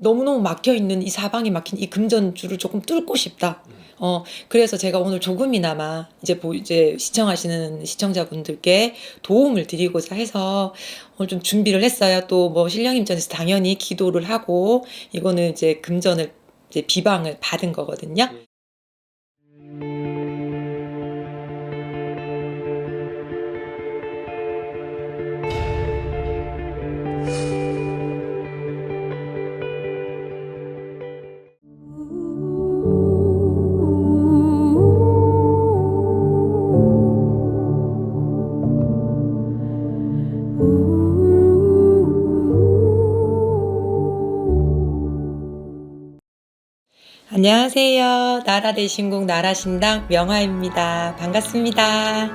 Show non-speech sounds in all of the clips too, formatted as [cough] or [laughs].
너무너무 막혀 있는 이 사방이 막힌 이 금전줄을 조금 뚫고 싶다. 어, 그래서 제가 오늘 조금이나마 이제 보, 이제 시청하시는 시청자분들께 도움을 드리고자 해서 오늘 좀 준비를 했어요. 또 뭐 신령임전에서 당연히 기도를 하고 이거는 이제 금전을 이제 비방을 받은 거거든요. 안녕하세요. 나라 대신국 나라신당 명화입니다. 반갑습니다.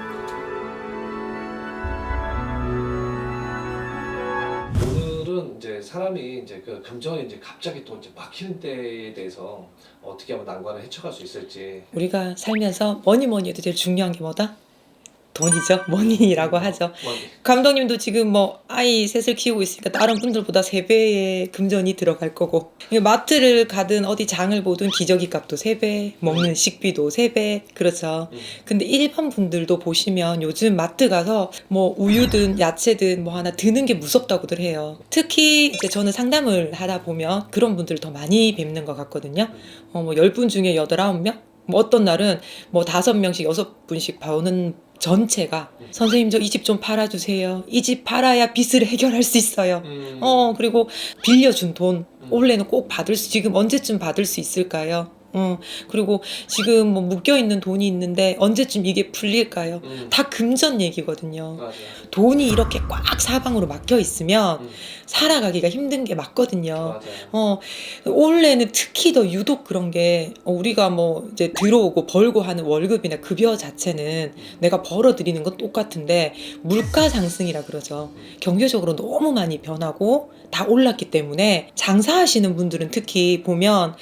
오늘은 이제 사람이 이제 그 금전이 이제 갑자기 또 이제 막히는 때에 대해서 어떻게 하면 난관을 헤쳐갈 수 있을지 우리가 살면서 뭐니 뭐니 해도 제일 중요한 게 뭐다? 돈이죠. [laughs] 머니라고 하죠. 뭐, 감독님도 지금 뭐 아이 셋을 키우고 있으니까 다른 분들보다 세 배의 금전이 들어갈 거고 마트를 가든 어디 장을 보든 기저귀 값도 세 배, 먹는 식비도 세 배, 그렇죠. 음. 근데 일반 분들도 보시면 요즘 마트 가서 뭐 우유든 야채든 뭐 하나 드는 게 무섭다고들 해요. 특히 이제 저는 상담을 하다 보면 그런 분들 더 많이 뵙는 것 같거든요. 어, 뭐 10분 중에 8, 9명? 뭐 어떤 날은 뭐 다섯 명씩 여섯 분씩 봐오는 전체가 음. 선생님 저 이 집 좀 팔아주세요. 이 집 팔아야 빚을 해결할 수 있어요. 음. 어 그리고 빌려준 돈 음. 원래는 꼭 받을 수 지금 언제쯤 받을 수 있을까요? 어 그리고 지금 뭐 묶여 있는 돈이 있는데 언제쯤 이게 풀릴까요? 음. 다 금전 얘기거든요. 맞아요. 돈이 이렇게 꽉 사방으로 막혀 있으면 음. 살아가기가 힘든 게 맞거든요. 맞아요. 어, 올해는 특히 더 유독 그런 게 어, 우리가 뭐 이제 들어오고 벌고 하는 월급이나 급여 자체는 내가 벌어 들이는 건 똑같은데 물가 상승이라 그러죠. 경제적으로 너무 많이 변하고 다 올랐기 때문에 장사하시는 분들은 특히 보면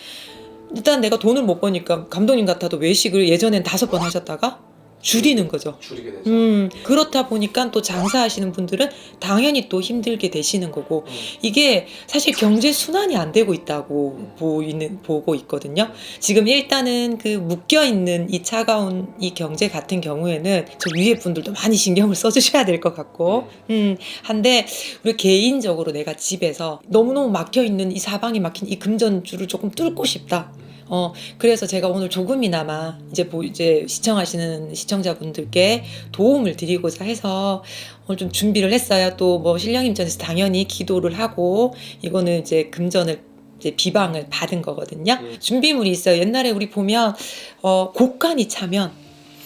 일단 내가 돈을 못 버니까 감독님 같아도 외식을 예전엔 다섯 번 하셨다가 줄이는 거죠. 줄이게 되죠. 음, 그렇다 보니까 또 장사하시는 분들은 당연히 또 힘들게 되시는 거고, 음. 이게 사실 경제 순환이 안 되고 있다고 보이는 보고 있거든요. 지금 일단은 그 묶여 있는 이 차가운 이 경제 같은 경우에는 저 위에 분들도 많이 신경을 써주셔야 될 것 같고, 음, 한데 우리 개인적으로 내가 집에서 너무 너무 막혀 있는 이 사방이 막힌 이 금전줄을 조금 뚫고 싶다. 어, 그래서 제가 오늘 조금이나마 이제 보, 이제 시청하시는 시청자분들께 도움을 드리고자 해서 오늘 좀 준비를 했어요. 또 뭐 신령임전에서 당연히 기도를 하고 이거는 이제 금전을 이제 비방을 받은 거거든요. 음. 준비물이 있어요. 옛날에 우리 보면 어, 곡간이 차면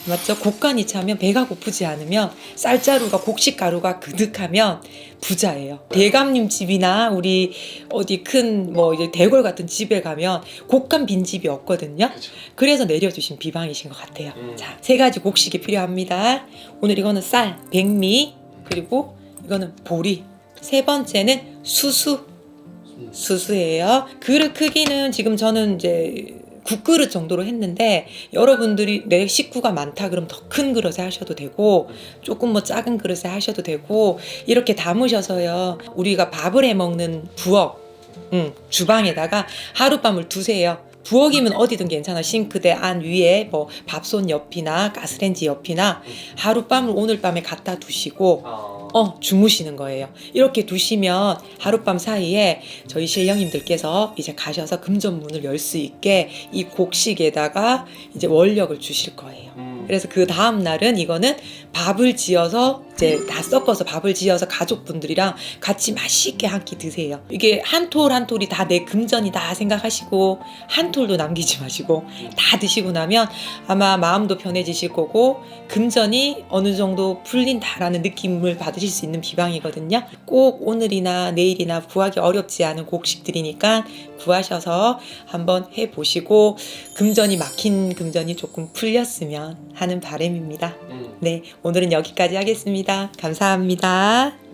맞죠? 곡간이 차면 배가 고프지 않으면 쌀자루가 곡식 가루가 그득하면 부자예요. 대감님 집이나 우리 어디 큰 뭐 이제 대궐 같은 집에 가면 곡간 빈 집이 없거든요. 그죠. 그래서 내려주신 비방이신 것 같아요. 음. 자, 세 가지 곡식이 필요합니다. 오늘 이거는 쌀, 백미, 그리고 이거는 보리. 세 번째는 수수. 음. 수수예요. 그릇 크기는 지금 저는 이제 국그릇 정도로 했는데 여러분들이 내 식구가 많다 그럼 더 큰 그릇에 하셔도 되고 조금 뭐 작은 그릇에 하셔도 되고 이렇게 담으셔서요 우리가 밥을 해 먹는 부엌 음, 주방에다가 하룻밤을 두세요. 부엌이면 어디든 괜찮아. 싱크대 안 위에 뭐 밥솥 옆이나 가스레인지 옆이나 하룻밤을 오늘 밤에 갖다 두시고 아. 어, 주무시는 거예요. 이렇게 두시면 하룻밤 사이에 저희 신령님들께서 이제 가셔서 금전문을 열 수 있게 이 곡식에다가 이제 원력을 주실 거예요. 음. 그래서 그 다음 날은 이거는 밥을 지어서 이제 다 섞어서 밥을 지어서 가족분들이랑 같이 맛있게 한 끼 드세요. 이게 한 톨 한 톨이 다 내 금전이다 생각하시고 한 톨도 남기지 마시고 다 드시고 나면 아마 마음도 편해지실 거고 금전이 어느 정도 풀린다라는 느낌을 받으실 수 있는 비방이거든요. 꼭 오늘이나 내일이나 구하기 어렵지 않은 곡식들이니까 구하셔서 한번 해보시고 금전이 막힌 금전이 조금 풀렸으면 하는 바람입니다. 음. 네, 오늘은 여기까지 감사합니다.